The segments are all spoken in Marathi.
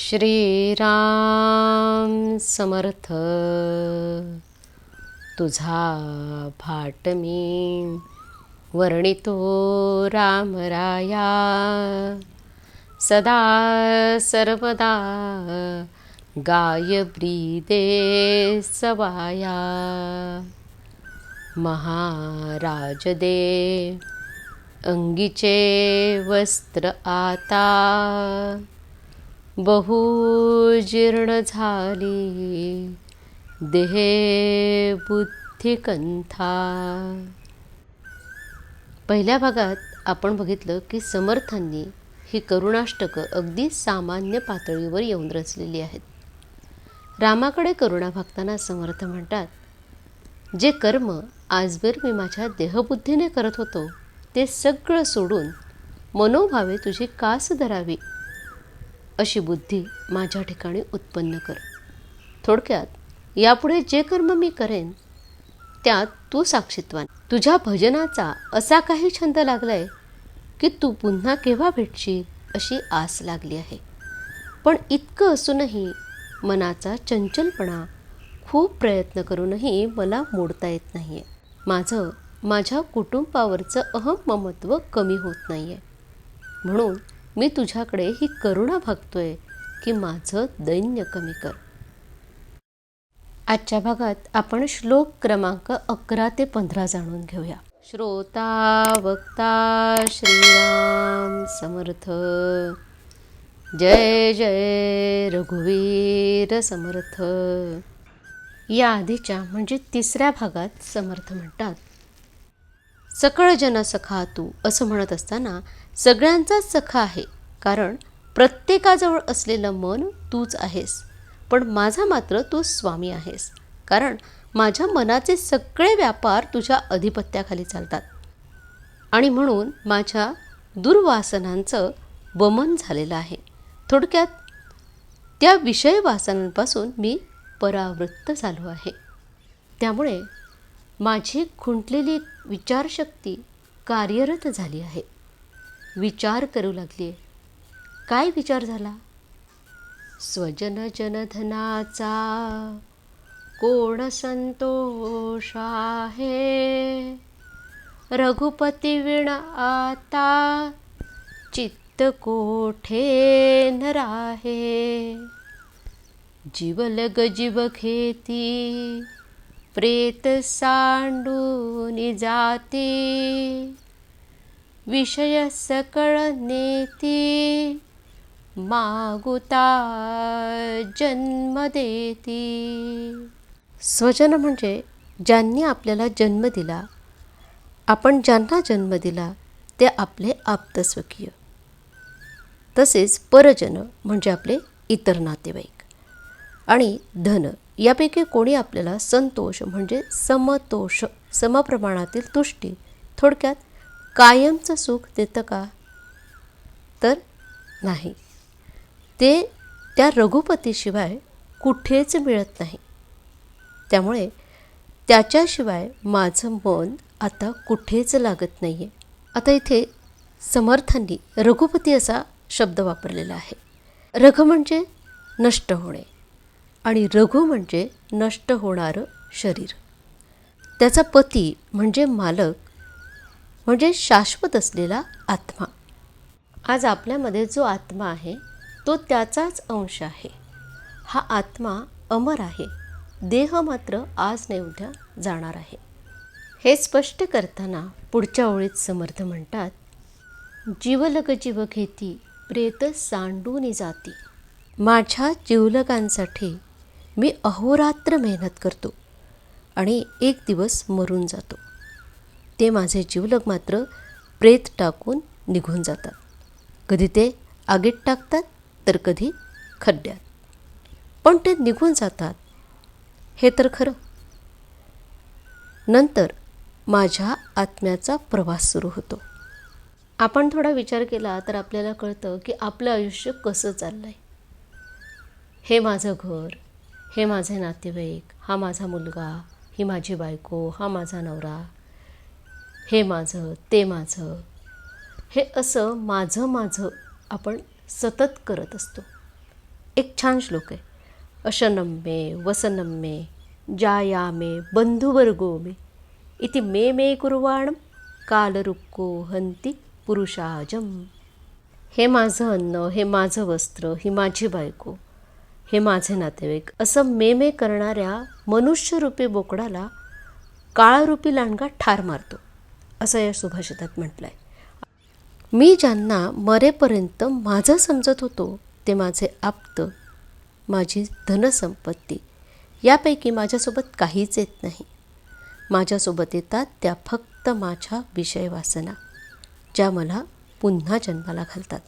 श्रीराम समर्थ. तुझा भाट मी वर्णितो रामराया. सदा सर्वदा गाय ब्रीदे सवाया. महाराज दे अंगीचे वस्त्र आता. बहु जीर्ण झाली. देहे बुद्धिकंथा पहिल्या भागात आपण बघितलं की समर्थांनी ही करुणाष्टकं अगदी सामान्य पातळीवर येऊन रचलेली आहेत. रामाकडे करुणा भागताना समर्थ म्हणतात जे कर्म आजवर मी माझ्या देहबुद्धीने करत होतो ते सगळं सोडून मनोभावे तुझी कास धरावी. अशी बुद्धी माझ्या ठिकाणी उत्पन्न कर. थोडक्यात यापुढे जे कर्म मी करेन त्यात तू साक्षीत्वान. तुझ्या भजनाचा असा काही छंद लागलाय की तू पुन्हा केव्हा भेटशील अशी आस लागली आहे. पण इतकं असूनही मनाचा चंचलपणा खूप प्रयत्न करूनही मला मोडता येत नाही आहे माझं माझ्या कुटुंबावरचं अहम ममत्व कमी होत नाही आहे म्हणून मी तुझ्याकडे ही करुणा भागतोय की माझं दैन्य कमी कर. आजच्या भागात आपण श्लोक क्रमांक अकरा ते पंधरा जाणून घेऊया. श्रोता वक्ता श्रीराम समर्थ. जय जय रघुवीर समर्थ. या आधीच्या म्हणजे तिसऱ्या भागात समर्थ म्हणतात. सकळ जन सखा तू असं म्हणत असताना सगळ्यांचाच सखा आहे. कारण प्रत्येकाजवळ असलेलं मन तूच आहेस. पण माझा मात्र तू स्वामी आहेस. कारण माझ्या मनाचे सगळे व्यापार तुझ्या अधिपत्याखाली चालतात. आणि म्हणून माझ्या दुर्वासनांचं वमन झालेलं आहे. थोडक्यात त्या विषय वासनांपासून मी परावृत्त झालो आहे. त्यामुळे माझी खुंटलेली विचारशक्ती कार्यरत झाली आहे. विचार करू लागली आहे काय विचार झाला? स्वजन जनधनाचा कोण संतोष आहे? रघुपती विण आता चित्त कोठे न राहे जीवलग जीव खेती प्रेत सांडून जाती. विषय सकळ नेती मागुता जन्म देती. स्वजन म्हणजे ज्यांनी आपल्याला जन्म दिला आपण ज्यांना जन्म दिला ते आपले आप्तस्वकीय. तसेच परजन म्हणजे आपले इतर नातेवाईक. आणि धन यापैकी कोणी आपल्याला संतोष म्हणजे समतोष समप्रमाणातील तुष्टी थोडक्यात कायमचं सुख देतं का? तर नाही. ते त्या रघुपतीशिवाय कुठेच मिळत नाही. त्यामुळे त्याच्याशिवाय माझं मन आता कुठेच लागत नाही आहे आता इथे समर्थांनी रघुपती असा शब्द वापरलेला आहे. रघ म्हणजे नष्ट होणे आणि रघु म्हणजे नष्ट होणारं शरीर. त्याचा पती म्हणजे मालक म्हणजे शाश्वत असलेला आत्मा. आज आपल्यामध्ये जो आत्मा आहे तो त्याचाच अंश आहे. हा आत्मा अमर आहे. देह मात्र आज नाही उद्या जाणार आहे. हे स्पष्ट करताना पुढच्या ओळीत समर्थ म्हणतात जीवलग जीव घेती प्रेत सांडून जाती. माझ्या जीवलगांसाठी मी अहोरात्र मेहनत करतो आणि एक दिवस मरून जातो. ते माझे जीवलग मात्र प्रेत टाकून निघून जातात. कधी ते आगीत टाकतात तर कधी खड्ड्यात. पण ते निघून जातात हे तर खरं. नंतर माझ्या आत्म्याचा प्रवास सुरू होतो. आपण थोडा विचार केला तर आपल्याला कळतं की आपलं आयुष्य कसं चाललं आहे हे माझं घर हे माझे नातेवाईक हा माझा मुलगा ही माझी बायको हा माझा नवरा हे माझं ते माझं. हे असं माझं माझं आपण सतत करत असतो. एक छान श्लोक आहे. अशनम्मे वसनम्मे जाया मे बंधुवर्गो मे इति मे मे कुर्वाण कालरुक्को हंती पुरुषाजम. हे माझं अन्न हे माझं वस्त्र ही माझी बायको हे माझे नातेवाईक असं मे मे करणाऱ्या मनुष्यरूपी बोकडाला काळरूपी लांडगा ठार मारतो. असं या सुभाषितात म्हटलं आहे मी ज्यांना मरेपर्यंत माझं समजत होतो ते माझे आप्त माझी धनसंपत्ती यापैकी माझ्यासोबत काहीच येत नाही. माझ्यासोबत येतात त्या फक्त माझ्या विषय वासना ज्या मला पुन्हा जन्माला घालतात.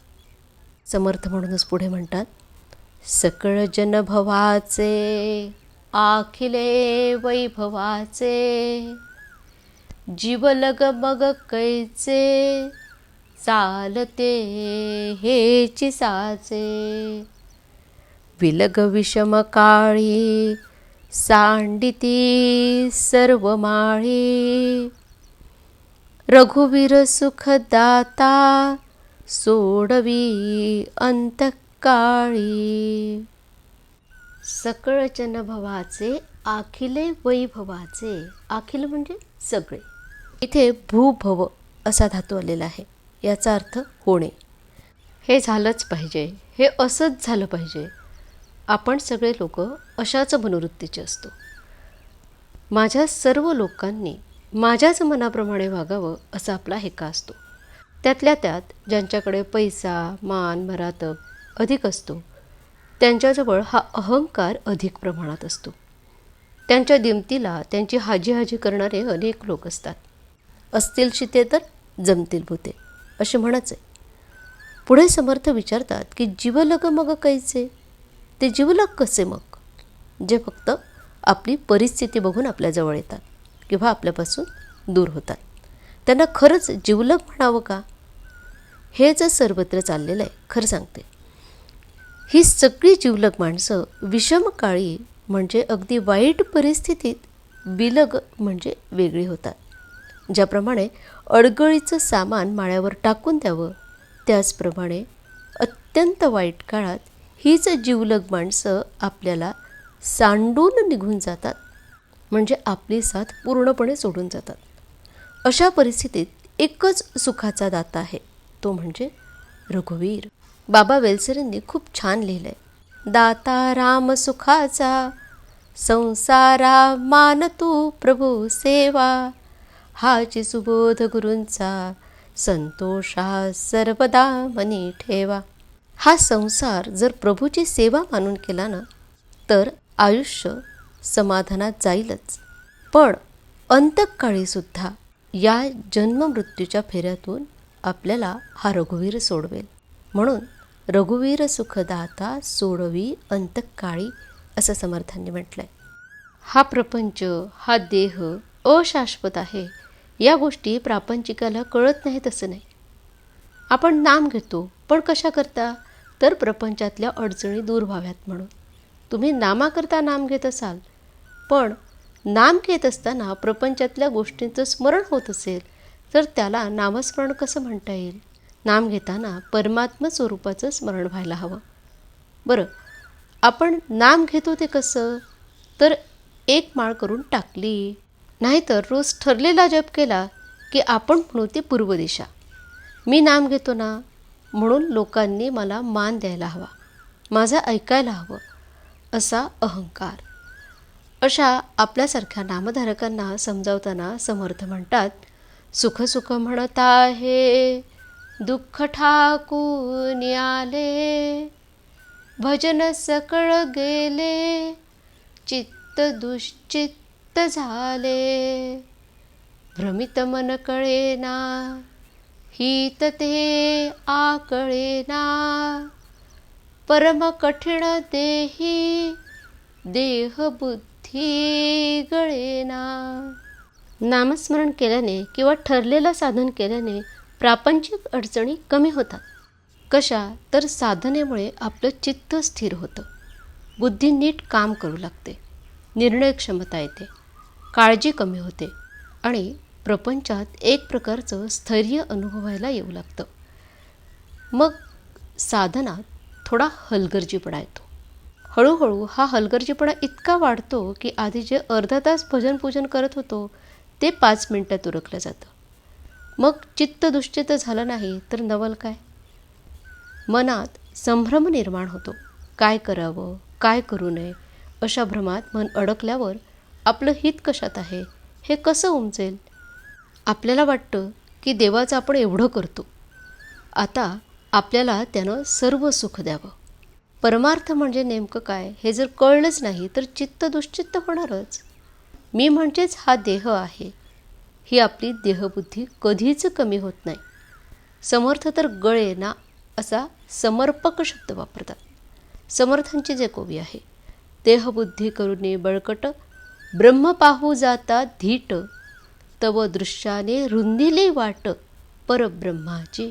समर्थ म्हणूनच पुढे म्हणतात सकळ जनभवाचे आखिले वैभवाचे जीवलग मग कैचे चालते हेची साचे. विलग विषम काळी सांडिती सर्व माळी. रघुवीर सुखदाता सोडवी अंतकाळी. सकळ जनभवाचे आखिले वैभवाचे. आखिल म्हणजे सगळे. इथे भूभव असा धातू आलेला आहे. याचा अर्थ होणे. हे झालंच पाहिजे. हे असंच झालं पाहिजे. आपण सगळे लोक अशाच मनोवृत्तीचे असतो. माझ्या सर्व लोकांनी माझ्याच मनाप्रमाणे वागावं असा आपला हेका असतो. त्यातल्या त्यात ज्यांच्याकडे पैसा मान मरातब अधिक असतो त्यांच्याजवळ हा अहंकार अधिक प्रमाणात असतो. त्यांच्या दिमतीला त्यांची हाजी हाजी करणारे अनेक लोक असतात. असतील शिते तर जमतील भूते असे म्हणायचं. आहे पुढे समर्थ विचारतात की जीवलग मग कैचे ते जीवलग कसे मग? जे फक्त आपली परिस्थिती बघून आपल्याजवळ येतात किंवा आपल्यापासून दूर होतात. त्यांना खरंच जीवलग म्हणावं का? हे जर सर्वत्र चाललेलं आहे खरं सांगते. ही सगळी जीवलग माणसं विषमकाळी म्हणजे अगदी वाईट परिस्थितीत बिलग म्हणजे वेगळी होतात. ज्याप्रमाणे अडगळीचं सामान माळ्यावर टाकून द्यावं त्याचप्रमाणे अत्यंत वाईट काळात हीच जीवलग माणसं आपल्याला सांडून निघून जातात म्हणजे आपली साथ पूर्णपणे सोडून जातात. अशा परिस्थितीत एकच सुखाचा दाता आहे तो म्हणजे रघुवीर. बाबा वेलसरेंनी खूप छान लिहिलं आहे दाता राम सुखाचा संसारा मान तू प्रभू सेवा हाची सुबोध गुरूंचा संतोषा सर्वदा मनी ठेवा. हा संसार जर प्रभूची सेवा मानून केला ना तर आयुष्य समाधानात जाईलच. पण अंतकाळीसुद्धा या जन्ममृत्यूच्या फेऱ्यातून आपल्याला हा रघुवीर सोडवेल. म्हणून रघुवीर सुखदाता सोडवी अंतकाळी असं समर्थांनी म्हटलं आहे हा प्रपंच हा देह अशाश्वत आहे या गोष्टी प्रापंचिकाला कळत नाही तसं नाही. आपण नाम घेतो पण कशा करता? तर प्रपंचातल्या अडचणी दूर व्हाव्यात म्हणून. तुम्ही नामाकरता नाम घेत असाल पण नाम घेत असताना प्रपंचातल्या गोष्टींचं स्मरण होत असेल तर त्याला नामस्मरण कसं म्हणता येईल? नाम घेताना परमात्म स्वरूपाचं स्मरण व्हायला हवं. बरं आपण नाम घेतो ते कसं? तर एक माळ करून टाकली. नाहीतर रोज ठरलेला जप केला की आपण म्हणू ते पूर्व दिशा मी नाम घेतो ना म्हणून लोकांनी मला मान द्यायला हवा. माझं ऐकायला हवं असा अहंकार. अशा आपल्यासारख्या नामधारकांना समजावताना समर्थ म्हणतात सुख सुख म्हणत आहे दुःख ठाकून आले. भजन सकळ गेले चित्त दुश्चित झाले. भ्रमित मन कळेना हित ते आकळेना. परम कठीण देही देह बुद्धी गळेना. नामस्मरण केल्याने किंवा ठरलेलं साधन केल्याने प्रापंचिक अडचणी कमी होतात. कशा? तर साधनेमुळे आपलं चित्त स्थिर होतं. बुद्धी नीट काम करू लागते. निर्णय क्षमता येते. काळजी कमी होते आणि प्रपंचात एक प्रकारचं स्थैर्य अनुभवायला येऊ लागतं. मग साधनात थोडा हलगर्जीपणा येतो. हळूहळू हा हलगर्जीपणा इतका वाढतो की आधी जे अर्धा तास भजन पूजन करत होतो ते पाच मिनटात उरकलं जातं. मग चित्त दुश्चित्त झालं नाही तर नवल काय? मनात संभ्रम निर्माण होतो. काय करावं? काय करू नये? अशा भ्रमात मन अडकल्यावर आपलं हित कशात आहे? हे कसं उमजेल? आपल्याला वाटतं की देवाचं आपण एवढं करतो. आता आपल्याला त्यानं सर्व सुख द्यावं. परमार्थ म्हणजे नेमकं काय हे जर कळलंच नाही तर चित्त दुश्चित्त होणारच. मी म्हणजेच हा देह आहे. ही आपली देहबुद्धी कधीच कमी होत नाही. समर्थ तर गळे ना असा समर्पक शब्द वापरतात. समर्थांचे जे कवी आहे देहबुद्धी करुणे बळकट ब्रह्म पाहू जाता धीट तव दृश्याने रुंदिले वाट परब्रह्माची.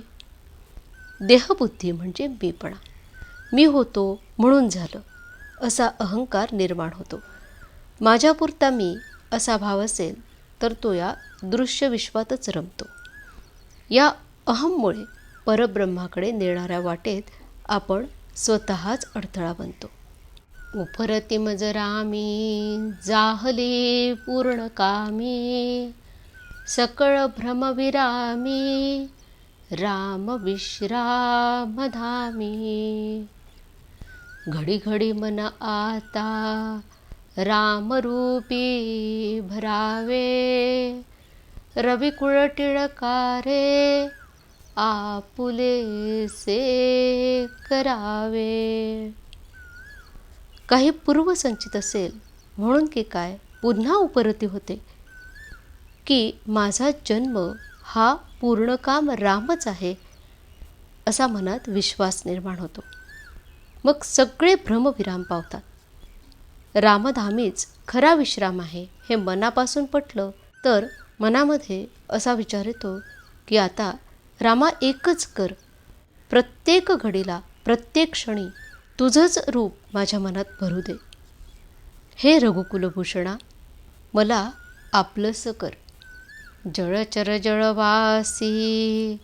देहबुद्धी म्हणजे मीपणा. मी होतो म्हणून झालं असा अहंकार निर्माण होतो. माझ्यापुरता मी असा भाव असेल तर तो या दृश्य विश्वातच रमतो. या अहममुळे परब्रह्माकडे नेणाऱ्या वाटेत आपण स्वतःच अडथळा बनतो. उपरती मजरामी जाहले पूर्ण कामी सकळ भ्रमविरामी राम विश्राम धामी घडी घडी मन आता रामरूपी भरावे रविकुळ टिळकारे आपुले से करावे। काही पूर्वसंचित असेल म्हणून की काय पुन्हा उपरती होते. की माझा जन्म हा पूर्ण काम रामच आहे असा मनात विश्वास निर्माण होतो. मग सगळे भ्रमविराम पावतात. रामधामीच खरा विश्राम आहे हे मनापासून पटलं तर मनामध्ये असा विचार येतो की आता रामा एकच कर. प्रत्येक घडीला प्रत्येक क्षणी तुझंच रूप माझ्या मनात भरू दे. हे रघुकुलभूषणा मला आपलंसं कर. जळचर जळवासी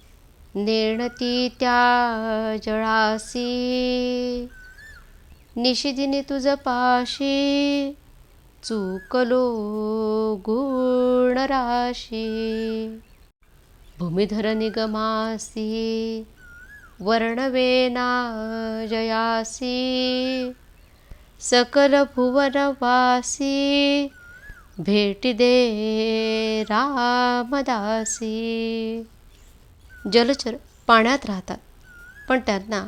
नेणती त्या जळासी. निशिदिनी तुझ पाशी चुकलो गुणराशी भूमिधर निगमासी वर्णवेना जयासी सकल भुवनवासी भेटी दे रामदासी. जलचर पाण्यात राहतात पण त्यांना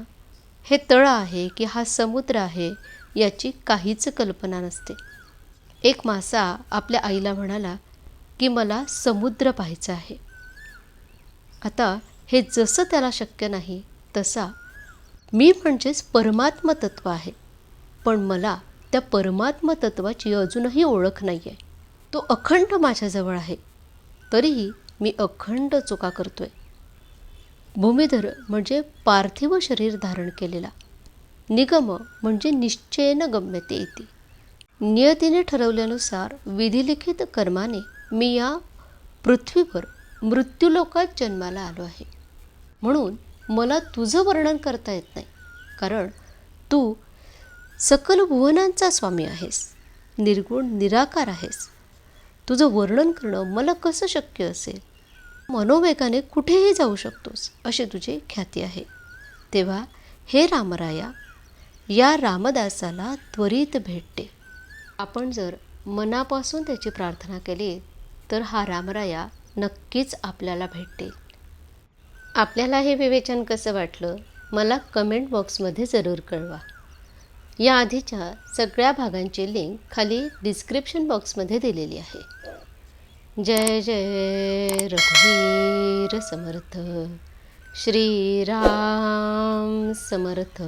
हे तळ आहे की हा समुद्र आहे याची काहीच कल्पना नसते. एक मासा आपल्या आईला म्हणाला की मला समुद्र पाहायचा आहे. आता हे जसं त्याला शक्य नाही तसा. मी म्हणजेच परमात्मतत्व आहे. पण मला त्या परमात्मतत्वाची अजूनही ओळख नाही आहे तो अखंड माझ्याजवळ आहे. तरीही मी अखंड चुका करतो आहे भूमिधर म्हणजे पार्थिव शरीर धारण केलेला. निगम म्हणजे निश्चयेनं गम्यते येते नियतीने ठरवल्यानुसार विधिलिखित कर्माने मी या पृथ्वीवर मृत्यूलोकात जन्माला आलो आहे. म्हणून मला तुझं वर्णन करता येत नाही. कारण तू सकल भुवनांचा स्वामी आहेस. निर्गुण निराकार आहेस. तुझं वर्णन करणं मला कसं शक्य असेल? मनोवेगाने कुठेही जाऊ शकतोस अशी तुझी ख्याती आहे. तेव्हा हे रामराया या रामदासाला त्वरित भेटते. आपण जर मनापासून त्याची प्रार्थना केली तर हा रामराया नक्कीच आपल्याला भेटेल आपल्याला हे विवेचन कसं वाटलं मला कमेंट बॉक्समध्ये जरूर कळवा. या आधीच्या सगळ्या भागांची लिंक खाली डिस्क्रिप्शन बॉक्समध्ये दिलेली आहे. जय जय रघुवीर समर्थ. श्रीराम समर्थ.